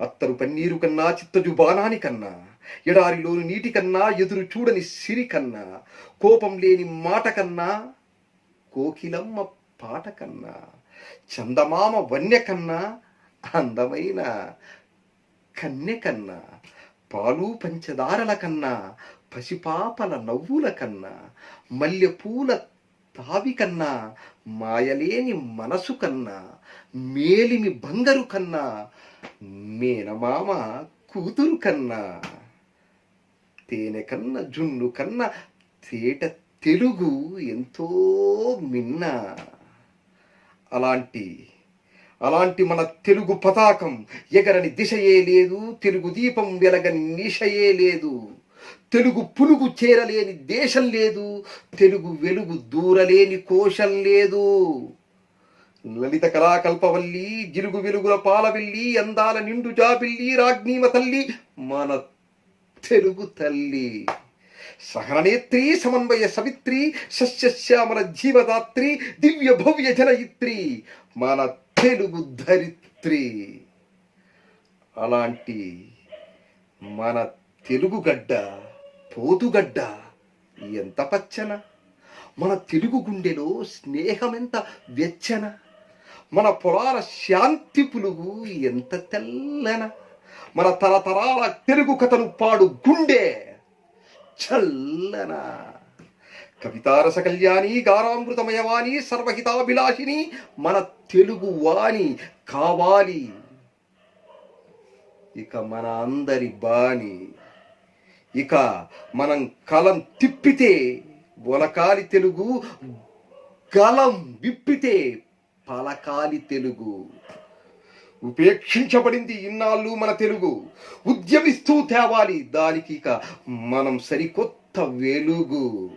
అత్తరు పన్నీరు కన్నా చిత్తజు బాణాని కన్నా ఎడారిలోని నీటి కన్నా ఎదురు చూడని సిరి కన్నా కోపం లేని మాట కన్నా కోకిలమ్మ పాట కన్నా చందమామ వన్య కన్నా అందమైన కన్నె కన్నా పాలు పంచదారల కన్నా పసిపాపల నవ్వుల కన్నా మల్లెపూల తావి కన్నా మాయలేని మనసు కన్నా మేలిమి బంగారు కన్నా మేనమామ కూతురు కన్నా తేనె కన్నా జున్ను కన్నా తేట తెలుగు ఎంతో మిన్న. అలాంటి అలాంటి మన తెలుగు పతాకం ఎగరని దిశయే లేదు తెలుగు దీపం వెలగని నిశయే లేదు. తెలుగు పులుగు చేరలేని దేశం లేదు తెలుగు వెలుగు దూరలేని కోశం లేదు. లలిత కళాకల్పవల్లి జిలుగు వెలుగుల పాలవెల్లి అందాల నిండు జాబిల్లి రాజ్ఞీమ తల్లి మన తెలుగు తల్లి. సహననేత్రి సమన్వయ సవిత్రి సస్యశ్యామల జీవదాత్రి దివ్య భవ్య జనయిత్రి మన తెలుగు ధరిత్రి. అలాంటి మన తెలుగు గడ్డ పోతుగడ్డ ఎంత పచ్చన. మన తెలుగు గుండెలో స్నేహమెంత వెచ్చన. మన పొలాల శాంతి పులుగు ఎంత తెల్లన. మన తరతరాల తెలుగు కథను పాడు గుండె చల్లన. కవితారస కళ్యాణి గారామృతమయవాణి సర్వహితాభిలాషిని మన తెలుగు వాణి కావాలి. ఇక మన అందరి బాణి. ఇక మనం కలం తిప్పితే ఒలకాలి తెలుగు గలం విప్పితే పలకాలి తెలుగు. ఉపేక్షించబడింది ఇన్నాళ్ళు మన తెలుగు. ఉద్యమిస్తూ తేవాలి దానికి ఇక మనం సరికొత్త వెలుగు.